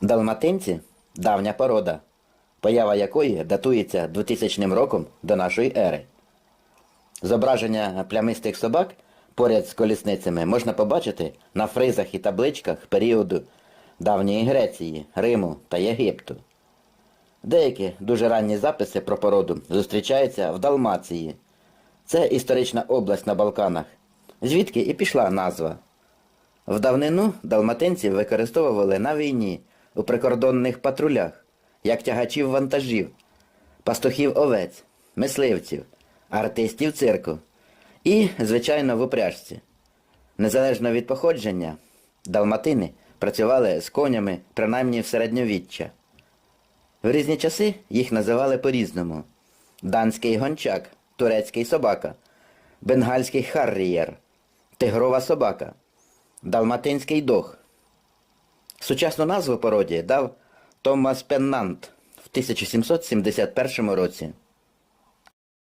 Далматинці давня порода, поява якої датується 2000 роком до нашої ери. Зображення плямистих собак поряд з колісницями можна побачити на фризах і табличках періоду давньої Греції, Риму та Єгипту. Деякі дуже ранні записи про породу зустрічаються в Далмації. Це історична область на Балканах, звідки і пішла назва. В давнину далматинців використовували на війні у прикордонних патрулях, як тягачів вантажів, пастухів овець, мисливців, артистів цирку і, звичайно, в упряжці. Незалежно від походження, далматини працювали з конями принаймні в середньовіччя. В різні часи їх називали по-різному: данський гончак, турецький собака, бенгальський харрієр, тигрова собака, далматинський дог. Сучасну назву породі дав Томас Пеннант в 1771 році.